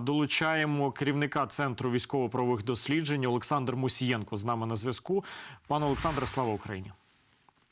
Долучаємо керівника центру військово-правових досліджень Олександр Мусієнко з нами на зв'язку. Пане Олександре, слава Україні.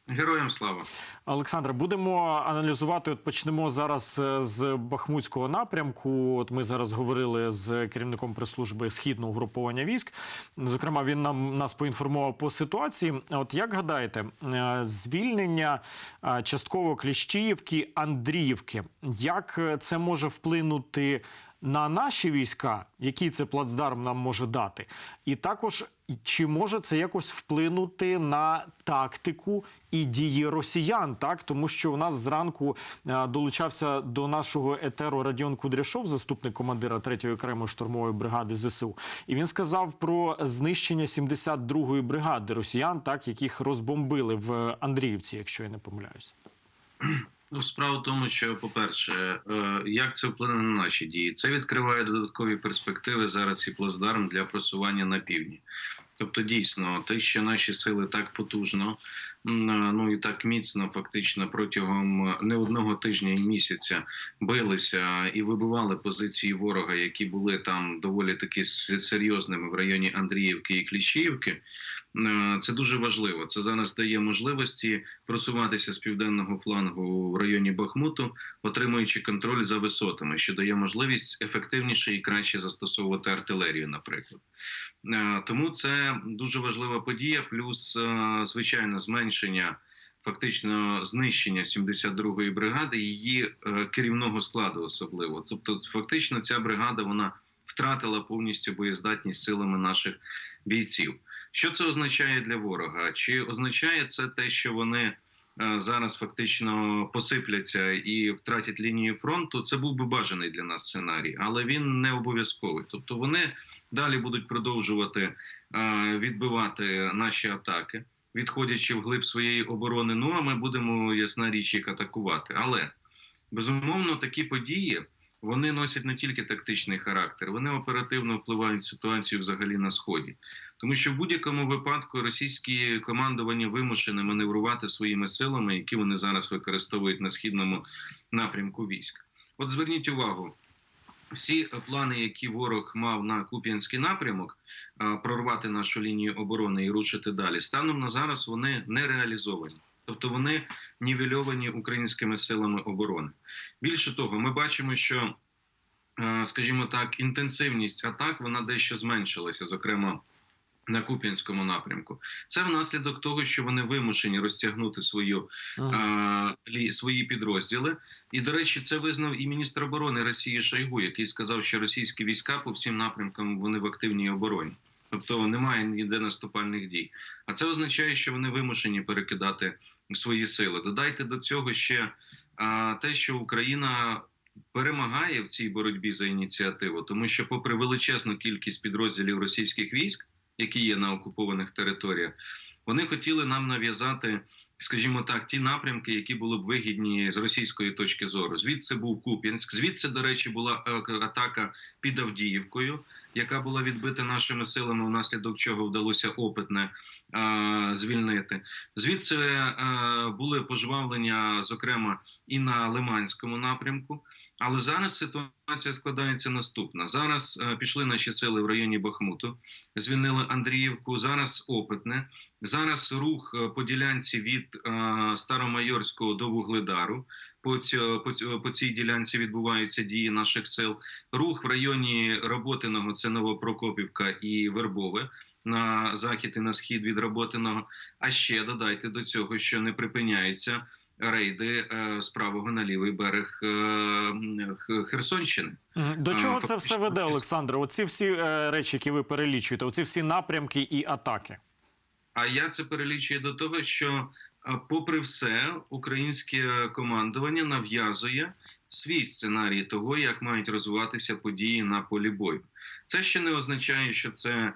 Героям слава. Олександре, будемо аналізувати. От почнемо зараз е, з Бахмутського напрямку. От ми зараз говорили з керівником прес-служби східного угруповання військ. Зокрема, він нам нас поінформував по ситуації. От як гадаєте, е, звільнення е, частково Кліщіївки, Андріївки, як це може вплинути? На наші війська, який це плацдарм нам може дати, і також чи може це якось вплинути на тактику і дії росіян, так? Тому що у нас зранку е, долучався до нашого етеру Радіон Кудряшов, заступник командира 3-ї окремої штурмової бригади ЗСУ, і він сказав про знищення 72-ї бригади росіян, так яких розбомбили в Андріївці, якщо я не помиляюся. Ну, справа в тому, що, по-перше, е, як це вплине на наші дії? Це відкриває додаткові перспективи зараз і плацдарм для просування на півдні. Тобто, дійсно, те, що наші сили так потужно, е, ну і так міцно, фактично протягом не одного тижня і місяця билися і вибивали позиції ворога, які були там доволі таки серйозними в районі Андріївки і Кліщіївки. Е, Це дуже важливо. Це зараз дає можливості просуватися з південного флангу в районі Бахмуту, отримуючи контроль за висотами, що дає можливість ефективніше і краще застосовувати артилерію, наприклад. Е, Тому це дуже важлива подія, плюс е, звичайно зменшення. Фактично знищення 72-ї бригади, її е, керівного складу особливо. Тобто, фактично, ця бригада вона втратила повністю боєздатність силами наших бійців. Що це означає для ворога? Чи означає це те, що вони е, зараз фактично посипляться і втратять лінію фронту? Це був би бажаний для нас сценарій, але він не обов'язковий. Тобто вони далі будуть продовжувати е, відбивати наші атаки, відходячи вглиб своєї оборони. Ну а ми будемо ясна річ їх атакувати. Але безумовно такі події. Вони носять не тільки тактичний характер, вони оперативно впливають ситуацію взагалі на сході. Тому що в будь-якому випадку російські командування вимушені маневрувати своїми силами, які вони зараз використовують на східному напрямку військ. От зверніть увагу. Всі плани, які ворог мав на Куп'янський напрямок, прорвати нашу лінію оборони і рушити далі, станом на зараз вони не реалізовані. Тобто вони нівельовані українськими силами оборони. Більше того, ми бачимо, що, е, скажімо так, інтенсивність атак вона дещо зменшилася, зокрема на Куп'янському напрямку. Це внаслідок того, що вони вимушені розтягнути свою Ага. е, лі- свої підрозділи. І, до речі, це визнав і міністр оборони Росії Шойгу, який сказав, що російські війська по всім напрямкам вони в активній обороні. Тобто немає ніде наступальних дій. А це означає, що вони вимушені перекидати свої сили. Додайте до цього ще те, що Україна перемагає в цій боротьбі за ініціативу, тому що, попри величезну кількість підрозділів російських військ, які є на окупованих територіях, вони хотіли нам нав'язати. Скажімо так, ті напрямки, які були б вигідні з російської точки зору. Звідси був Куп'янськ, звідси, до речі, була е, атака під Авдіївкою, яка була відбита нашими силами, внаслідок чого вдалося опитне е, звільнити. Звідси е, були пожвавлення, зокрема, і на Лиманському напрямку. Але зараз ситуація складається наступна. Зараз е, пішли наші сили в районі Бахмуту, звільнили Андріївку. Зараз опитне. Зараз рух е, по ділянці від е, Старомайорського до Вугледару. По, цьо, по, по цій ділянці відбуваються дії наших сил. Рух в районі Роботиного це Новопрокопівка і Вербове. На захід і на схід від Роботиного. А ще додайте до цього, що не припиняються рейди е, з правого на лівий берег е, Херсонщини. До чого це все веде, Олександре? Оці всі е, речі, які ви перелічуєте, оці всі напрямки і атаки. А я це перелічую до того, що, попри все, українське командування нав'язує свій сценарій того, як мають розвиватися події на полі бою. Це ще не означає, що це, е,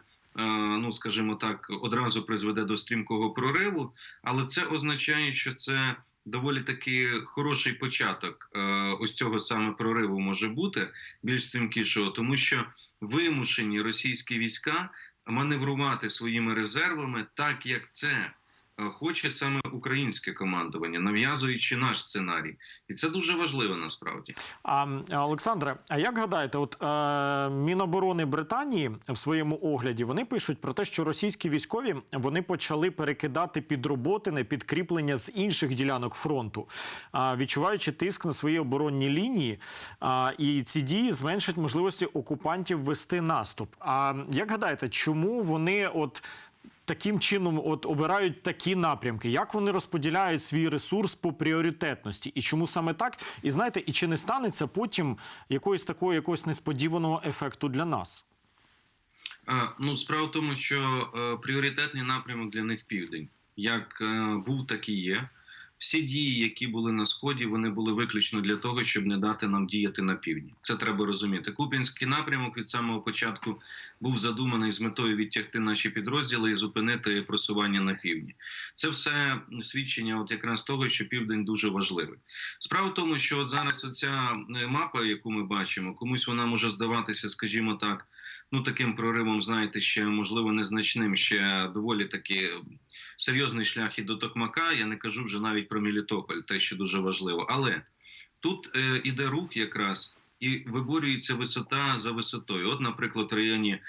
ну скажімо так, одразу призведе до стрімкого прориву, але це означає, що це доволі таки хороший початок е, ось цього саме прориву може бути більш стрімкішого, тому що вимушені російські війська маневрувати своїми резервами, так як це хоче саме українське командування, нав'язуючи наш сценарій, і це дуже важливо насправді. А Олександре, а як гадаєте, от е, Міноборони Британії в своєму огляді вони пишуть про те, що російські військові вони почали перекидати під роботи на підкріплення з інших ділянок фронту, а, відчуваючи тиск на свої оборонні лінії. А, і ці дії зменшать можливості окупантів вести наступ. А як гадаєте, чому вони от таким чином от обирають такі напрямки? Як вони розподіляють свій ресурс по пріоритетності? І чому саме так? І знаєте, і чи не станеться потім якоїсь такого якогось несподіваного ефекту для нас? А, ну, справа в тому, що е, пріоритетний напрямок для них південь. Як е, був, так і є. Всі дії, які були на сході, вони були виключно для того, щоб не дати нам діяти на півдні. Це треба розуміти. Куп'янський напрямок від самого початку був задуманий з метою відтягти наші підрозділи і зупинити просування на півдні. Це все свідчення, от якраз того, що південь дуже важливий. Справа в тому, що от зараз оця е, мапа, яку ми бачимо, комусь вона може здаватися, скажімо так, ну таким проривом, знаєте, ще можливо незначним, ще доволі таки серйозний шлях і до Токмака. Я не кажу вже навіть про Мелітополь, те, що дуже важливо. Але тут е, іде рух якраз. І виборюється висота за висотою. От, наприклад, в районі е,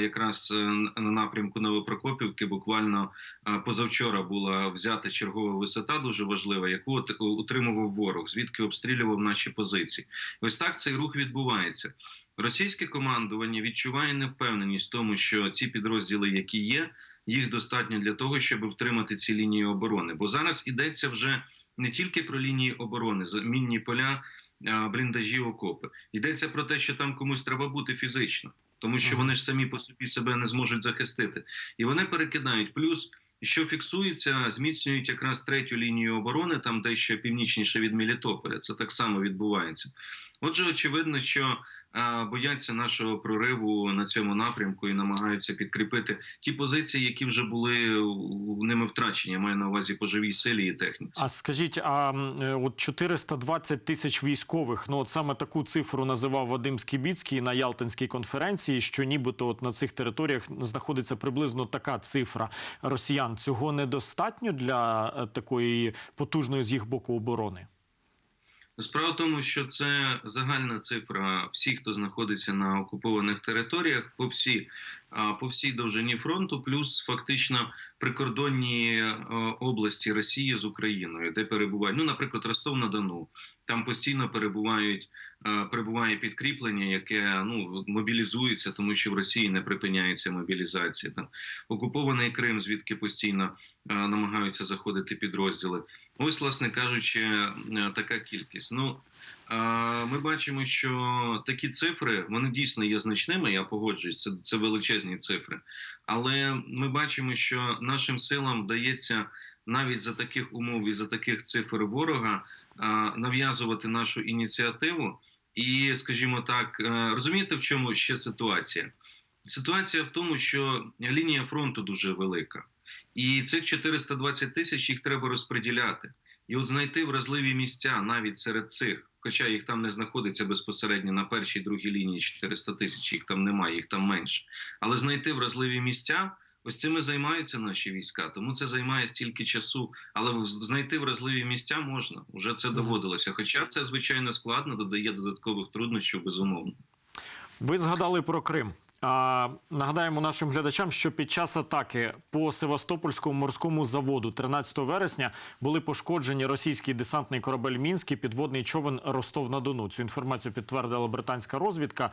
якраз е, на напрямку Новопрокопівки буквально е, позавчора була взята чергова висота, дуже важлива, яку от, утримував ворог, звідки обстрілював наші позиції. Ось так цей рух відбувається. Російське командування відчуває невпевненість в тому, що ці підрозділи, які є, їх достатньо для того, щоб втримати ці лінії оборони. Бо зараз йдеться вже не тільки про лінії оборони, мінні поля, бліндажі, окопи. Йдеться про те, що там комусь треба бути фізично, тому що вони ж самі по собі себе не зможуть захистити. І вони перекидають. Плюс, що фіксується, зміцнюють якраз третю лінію оборони, там дещо північніше від Мелітополя. Це так само відбувається. Отже, очевидно, що бояться нашого прориву на цьому напрямку і намагаються підкріпити ті позиції, які вже були ними втрачені. Я маю на увазі по живій силі і техніці. А скажіть, а е, от 420 тисяч військових, ну от саме таку цифру називав Вадим Скібіцький на Ялтинській конференції, що нібито от на цих територіях знаходиться приблизно така цифра росіян. Цього недостатньо для е, такої потужної з їх боку оборони. Справа в тому, що це загальна цифра всіх, хто знаходиться на окупованих територіях, по всій, по всій довжині фронту, плюс фактично прикордонні е, області Росії з Україною, де перебувають, ну, наприклад, Ростов на Дону. Там постійно перебувають е, перебуває підкріплення, яке ну мобілізується, тому що в Росії не припиняється мобілізація. Там окупований Крим, звідки постійно е, намагаються заходити підрозділи. Ось, власне кажучи, е, така кількість. Ну ми бачимо, що такі цифри вони дійсно є значними. Я погоджуюсь, це, це величезні цифри. Але ми бачимо, що нашим силам вдається навіть за таких умов і за таких цифр ворога нав'язувати нашу ініціативу. І, скажімо так, е, розумієте, в чому ще ситуація? Ситуація в тому, що лінія фронту дуже велика. І цих 420 тисяч їх треба розподіляти. І от знайти вразливі місця навіть серед цих, хоча їх там не знаходиться безпосередньо на першій другій лінії 400 тисяч, їх там немає, їх там менше. Але знайти вразливі місця, ось цими займаються наші війська. Тому це займає стільки часу. Але знайти вразливі місця можна. Уже це доводилося. Хоча це звичайно складно, додає додаткових труднощів, безумовно. Ви згадали про Крим. Нагадаємо нашим глядачам, що під час атаки по Севастопольському морському заводу 13 вересня були пошкоджені російський десантний корабель Мінськ і підводний човен Ростов-на-Дону. Цю інформацію підтвердила британська розвідка.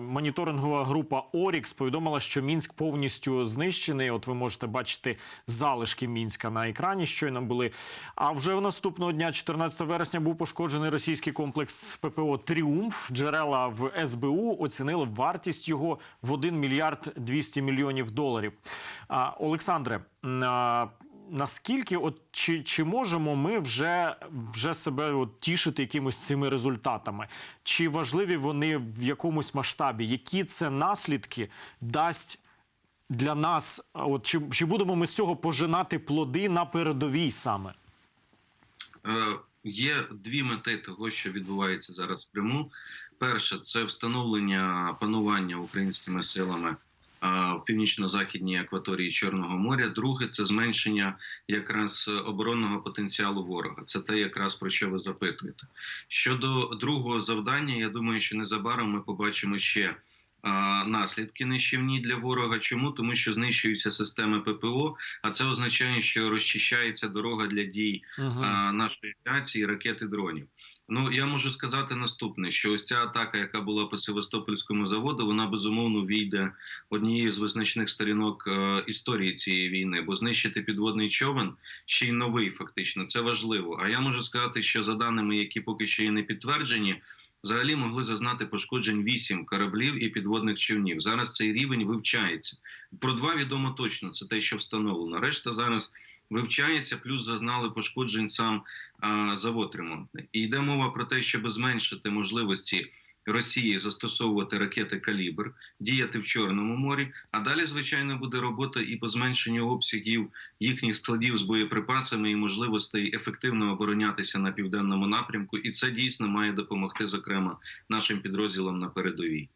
Моніторингова група Орікс повідомила, що Мінськ повністю знищений. От ви можете бачити залишки Мінська на екрані. Щойно були. А вже в наступного дня, 14 вересня, був пошкоджений російський комплекс ППО Тріумф. Джерела в СБУ оцінили вартість його в 1 мільярд 200 мільйонів доларів. А, Олександре. Наскільки, от чи, чи можемо ми вже, вже себе от, тішити якимось цими результатами? Чи важливі вони в якомусь масштабі? Які це наслідки дасть для нас? От чи, чи будемо ми з цього пожинати плоди на передовій саме? Е, Є дві мети того, що відбувається зараз в Криму. Перше це встановлення панування українськими силами в північно-західній акваторії Чорного моря. Друге це зменшення якраз оборонного потенціалу ворога. Це те, якраз про що ви запитуєте. Щодо другого завдання, я думаю, що незабаром ми побачимо ще. Наслідки нищівні для ворога. Чому тому, що знищуються системи ППО, а це означає, що розчищається дорога для дій Угу. нашої авіації, ракет і дронів. Ну я можу сказати наступне: що ось ця атака, яка була по Севастопольському заводу, вона безумовно війде однією з визначних сторінок е, історії цієї війни, бо знищити підводний човен ще й новий, фактично, це важливо. А я можу сказати, що за даними, які поки що є не підтверджені. Взагалі могли зазнати пошкоджень вісім кораблів і підводних човнів. Зараз цей рівень вивчається. Про два відомо точно. Це те, що встановлено. Решта зараз вивчається, плюс зазнали пошкоджень сам завод ремонтний. І йде мова про те, щоб зменшити можливості Росії застосовувати ракети калібр, діяти в Чорному морі. А далі, звичайно, буде робота і по зменшенню обсягів їхніх складів з боєприпасами і можливостей ефективно оборонятися на південному напрямку. І це дійсно має допомогти, зокрема, нашим підрозділам на передовій.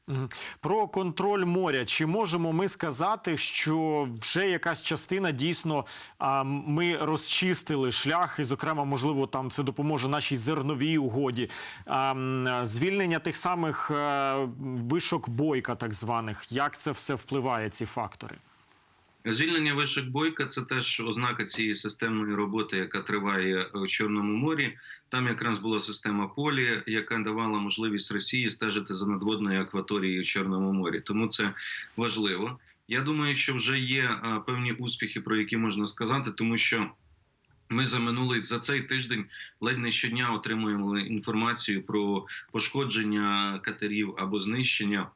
Про контроль моря. Чи можемо ми сказати, що вже якась частина дійсно ми розчистили шлях, і, зокрема, можливо, там це допоможе нашій зерновій угоді, звільнення тих самих е, вишок бойка, так званих. Як це все впливає, ці фактори? Звільнення вишок бойка це теж ознака цієї системної роботи, яка триває у Чорному морі. Там якраз була система полі, яка давала можливість Росії стежити за надводною акваторією у Чорному морі. Тому це важливо. Я думаю, що вже є певні успіхи, про які можна сказати, тому що. Ми за минулий за цей тиждень ледь не щодня отримуємо інформацію про пошкодження катерів або знищення,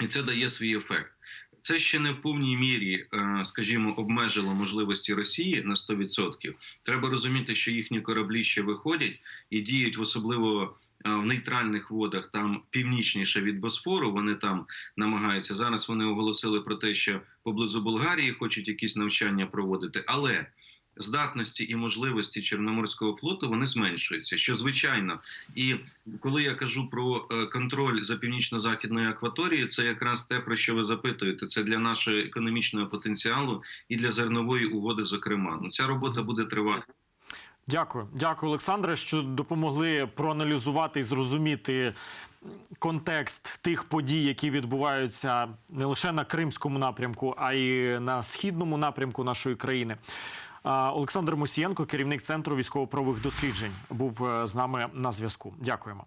і це дає свій ефект. Це ще не в повній мірі, е, скажімо, обмежило можливості Росії на 100%. Треба розуміти, що їхні кораблі ще виходять і діють в особливо е, в нейтральних водах, там північніше від Босфору. Вони там намагаються зараз. Вони оголосили про те, що поблизу Болгарії хочуть якісь навчання проводити, але здатності і можливості Чорноморського флоту вони зменшуються, що звичайно. І коли я кажу про е, контроль за північно-західною акваторією, це якраз те, про що ви запитуєте. Це для нашого економічного потенціалу і для зернової угоди. Зокрема, ну ця робота буде тривати. Дякую, дякую, Олександре, що допомогли проаналізувати і зрозуміти контекст тих подій, які відбуваються не лише на Кримському напрямку, а й на східному напрямку нашої країни. Олександр Мусієнко, керівник центру військово-правових досліджень, був е, з нами на зв'язку. Дякуємо.